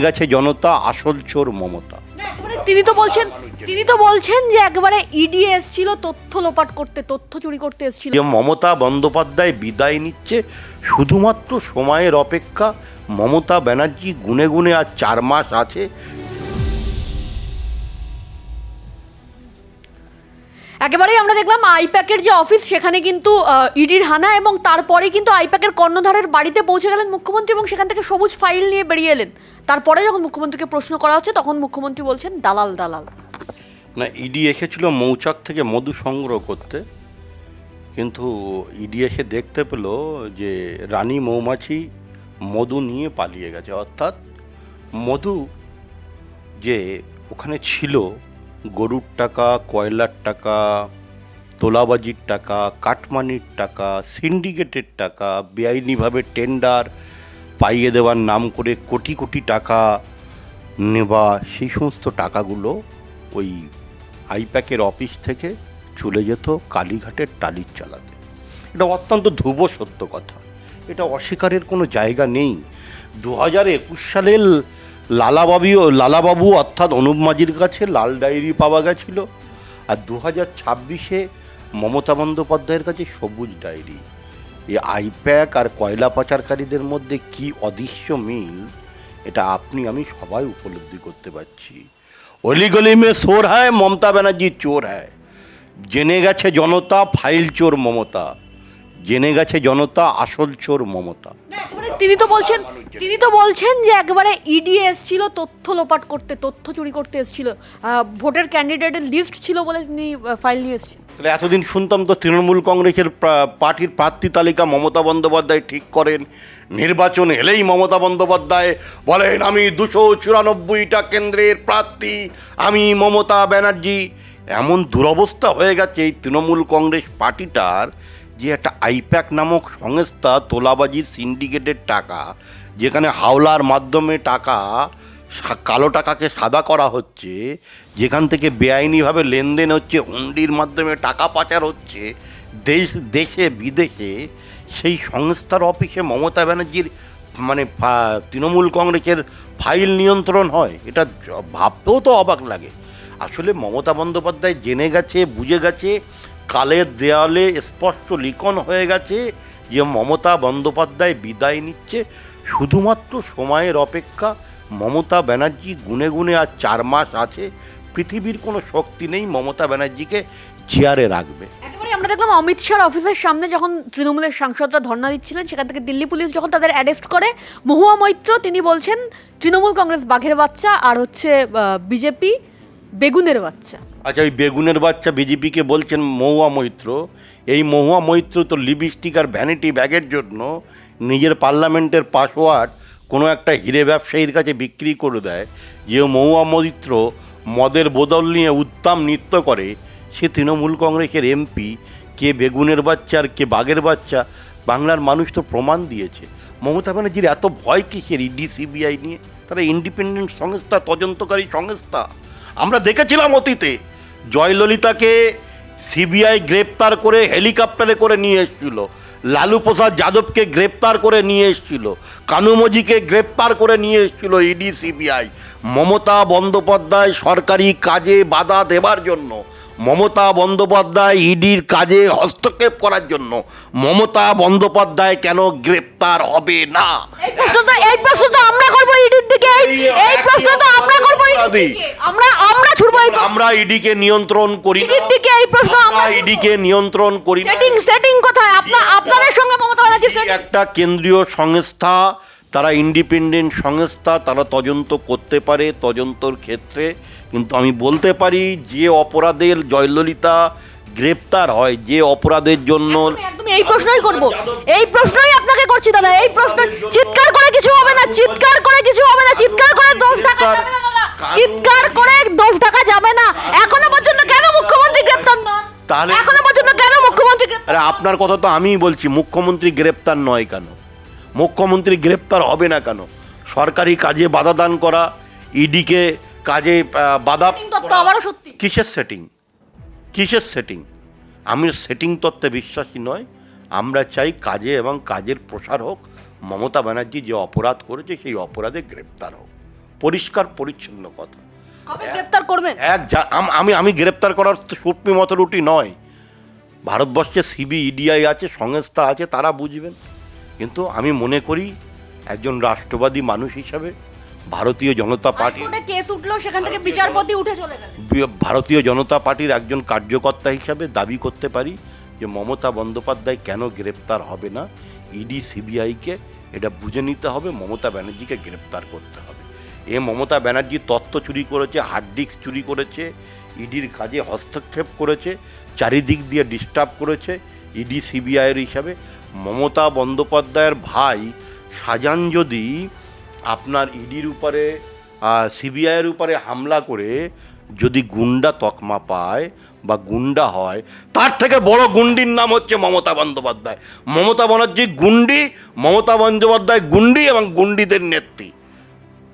গেছে জনতা আসল চোর মমতা। তিনি তো বলছেন তিনি তো বলছেন যে একবারে ইডি এসেছিল তথ্য লোপাট করতে তথ্য চুরি করতে এসছিল। মমতা বন্দ্যোপাধ্যায় বিদায় নিচ্ছে শুধুমাত্র সময়ের অপেক্ষা মমতা ব্যানার্জি গুনে গুনে আর চার মাস আছে একেবারেই আমরা দেখলাম আইপ্যাকের যে অফিস, সেখানে কিন্তু ইডির হানা এবং তারপরে কিন্তু আইপ্যাকের কর্ণধারের বাড়িতে পৌঁছে গেলেন মুখ্যমন্ত্রী এবং সেখান থেকে সবুজ ফাইল নিয়ে বেরিয়ে এলেন। তারপরে যখন মুখ্যমন্ত্রীকে প্রশ্ন করা হচ্ছে, তখন মুখ্যমন্ত্রী বলছেন, দালাল দালাল। না, ইডি এসেছিল মৌচাক থেকে মধু সংগ্রহ করতে, কিন্তু ইডি এসে দেখতে পেল যে রানী মৌমাছি মধু নিয়ে পালিয়ে গেছে। অর্থাৎ মধু যে ওখানে ছিল গরুর টাকা, কয়লার টাকা, তোলাবাজির টাকা, কাটমানির টাকা, সিন্ডিকেটের টাকা, বেআইনিভাবে টেন্ডার, পাইয়ে দেওয়ার নাম করে কোটি কোটি টাকা নেওয়া, সেই সমস্ত টাকাগুলো ওই আইপ্যাকের অফিস থেকে চলে যেত কালীঘাটের টালির চালাতে। এটা অত্যন্ত ধ্রুব সত্য কথা। এটা অস্বীকারের কোনো জায়গা নেই। দু হাজার একুশ সালের লালাবাবু লালাবাবু অর্থাৎ অনুপ মাঝির কাছে লাল ডায়েরি পাওয়া গেছিল। আর দু হাজার ছাব্বিশে মমতা বন্দ্যোপাধ্যায়ের কাছে সবুজ ডায়েরি। এই আইপ্যাক আর কয়লা পাচারকারীদের মধ্যে কি অদৃশ্য মিল, এটা আপনি, আমি সবাই উপলব্ধি করতে পারছি। অলিগলি মে চোর হ্যায়, মমতা ব্যানার্জি চোর হ্যায়। জেনে গেছে জনতা, ফাইল চোর মমতা। জেনে গেছে জনতা আসল চোর মমতা। তিনি তো বলছেন তিনি তো বলছেন যে একবারে ইডি এসছিল তথ্য লোপাট করতে তথ্য চুরি করতে এসছিল। ভোটের ক্যান্ডিডেটের লিস্ট ছিল বলে তিনি ফাইল নিয়ে এসেছেন। তাহলে এতদিন শুনতাম তো তৃণমূল কংগ্রেসের পার্টির প্রার্থী তালিকা মমতা বন্দ্যোপাধ্যায় ঠিক করেন। নির্বাচন এলেই মমতা বন্দ্যোপাধ্যায় বলেন আমি দুশো চুরানব্বইটা কেন্দ্রের প্রার্থী আমি মমতা ব্যানার্জি। এমন দুরবস্থা হয়ে গেছে এই তৃণমূল কংগ্রেস পার্টিটার যে একটা আইপ্যাক নামক সংস্থা তোলাবাজির সিন্ডিকেটের টাকা, যেখানে হাওলার মাধ্যমে টাকা কালো টাকাকে সাদা করা হচ্ছে, যেখান থেকে বেআইনিভাবে লেনদেন হচ্ছে, হুন্ডির মাধ্যমে টাকা পাচার হচ্ছে, দেশ, দেশে, বিদেশে, সেই সংস্থার অফিসে মমতা ব্যানার্জির মানে তৃণমূল কংগ্রেসের ফাইল নিয়ন্ত্রণ হয়। এটা ভাবতেও তো অবাক লাগে। আসলে মমতা বন্দ্যোপাধ্যায় জেনে গেছে, বুঝে গেছে কালের দেয়ালে স্পষ্ট লিখন হয়ে গেছে যে মমতা বন্দ্যোপাধ্যায় বিদায় নিচ্ছে। শুধুমাত্র সময়ের অপেক্ষা মমতা ব্যানার্জি গুনে গুনে আর চার মাস আছে। পৃথিবীর কোনো শক্তি নেই মমতা ব্যানার্জিকে চেয়ারে রাখবে। আমরা দেখলাম অমিত শাহর অফিসের সামনে যখন তৃণমূলের সাংসদরা ধর্ণা দিচ্ছিলেন, সেখান থেকে দিল্লি পুলিশ যখন তাদের অ্যারেস্ট করে, মহুয়া মৈত্র তিনি বলছেন, তৃণমূল কংগ্রেস বাঘের বাচ্চা আর হচ্ছে বিজেপি বেগুনের বাচ্চা। আচ্ছা ওই বেগুনের বাচ্চা বিজেপিকে বলছেন মহুয়া মৈত্র। এই মহুয়া মৈত্র তো লিপস্টিক আর ভ্যানিটি ব্যাগের জন্য নিজের পার্লামেন্টের পাসওয়ার্ড কোনো একটা হিরে ব্যবসায়ীর কাছে বিক্রি করে দেয়। যে মহুয়া মৈত্র মদের বোতল নিয়ে উত্তম নৃত্য করে, সে তৃণমূল কংগ্রেসের এমপি। কে বেগুনের বাচ্চা আর কে বাঘের বাচ্চা, বাংলার মানুষ তো প্রমাণ দিয়েছে। মমতা ব্যানার্জির এত ভয় কিসের ইডি সিবিআই নিয়ে? তারা ইন্ডিপেন্ডেন্ট সংস্থা, তদন্তকারী সংস্থা। আমরা দেখেছিলাম অতীতে জয়ললিতাকে সিবিআই গ্রেপ্তার করে হেলিকপ্টারে করে নিয়ে এসেছিল। লালু প্রসাদ যাদবকে গ্রেপ্তার করে নিয়ে এসেছিল। কানুমজিকে গ্রেপ্তার করে নিয়ে এসেছিল ইডি, সিবিআই। মমতা বন্দ্যোপাধ্যায় সরকারি কাজে বাধা দেবার জন্য মমতা বন্দ্যোপাধ্যায় ইডির কাজে হস্তক্ষেপ করার জন্য। মমতা বন্দ্যোপাধ্যায় কেন গ্রেপ্তার হবে না? এই প্রশ্ন তো এই প্রশ্ন তো আমরা করব ইডির দিকে। এই- এই প্রশ্ন তো আমরা করব ইডির দিকে। আমরা আমরা ছুড়বো এই আমরা ইডিকে নিয়ন্ত্রণ করি না। ইডির দিকে এই প্রশ্ন আমরা আমরা ইডিকে নিয়ন্ত্রণ করি না। সেটিং সেটিং কোথায়? আপনার আপনাদের সঙ্গে মমতা ব্যানার্জি একটা কেন্দ্রীয় সংস্থা তারা ইন্ডিপেন্ডেন্ট সংস্থা তারা তদন্ত করতে পারে তদন্তর ক্ষেত্রে। কিন্তু আমি বলতে পারি যে অপরাধের জয়ললিতা গ্রেপ্তার হয় যে অপরাধের জন্য এই প্রশ্নই করব। এই প্রশ্নই আপনাকে করছি দাদা। এই প্রশ্ন চিৎকার করে কিছু হবে না চিৎকার করে কিছু হবে না চিৎকার করে দোষ ঢাকা যাবে না দাদা। চিৎকার করে দোষ ঢাকা যাবে না। এখনও পর্যন্ত কেন মুখ্যমন্ত্রী গ্রেপ্তার নন? তাহলে- এখনও পর্যন্ত কেন মুখ্যমন্ত্রী আরে আপনার কথা তো আমিই বলছি মুখ্যমন্ত্রী গ্রেপ্তার নয় কেন? মুখ্যমন্ত্রী গ্রেপ্তার হবে না কেন? সরকারি কাজে বাধা দান করা ইডিকে কাজে বাধা কিসের সেটিং কিসের সেটিং আমি সেটিং তত্ত্বে বিশ্বাসী নয়। আমরা চাই কাজে এবং কাজের প্রসার হোক। মমতা ব্যানার্জি যে অপরাধ করেছে সেই অপরাধে গ্রেপ্তার হোক। পরিষ্কার পরিচ্ছন্ন কথা। গ্রেপ্তার করবেন? এক যা- আম- আমি গ্রেপ্তার করার সুপ্রিম অথরিটি নয়। ভারতবর্ষে সিবি ইডিআই আছে সংস্থা আছে তারা বুঝবেন। কিন্তু আমি মনে করি একজন রাষ্ট্রবাদী মানুষ হিসাবে ভারতীয় জনতা পার্টি কেস উঠল সেখান থেকে বিচারপতি উঠে চলে ভারতীয় জনতা পার্টির একজন কার্যকর্তা হিসাবে দাবি করতে পারি যে মমতা বন্দ্যোপাধ্যায় কেন গ্রেপ্তার হবে না? ইডি সিবিআইকে এটা বুঝে নিতে হবে মমতা ব্যানার্জিকে গ্রেপ্তার করতে হবে। এ মমতা ব্যানার্জি তত্ত্ব চুরি করেছে হার্ড ডিস্ক চুরি করেছে ইডির কাজে হস্তক্ষেপ করেছে চারিদিক দিয়ে ডিস্টার্ব করেছে ইডি সিবিআইয়ের হিসাবে। মমতা বন্দ্যোপাধ্যায়ের ভাই সাজান যদি আপনার ইডির উপরে সিবিআইয়ের উপরে হামলা করে যদি গুন্ডা তকমা পায় বা গুন্ডা হয়, তার থেকে বড় গুন্ডির নাম হচ্ছে মমতা বন্দ্যোপাধ্যায়। মমতা বন্দ্যোপাধ্যায় গুন্ডি, মমতা বন্দ্যোপাধ্যায় গুন্ডি এবং গুন্ডিদের নেত্রী।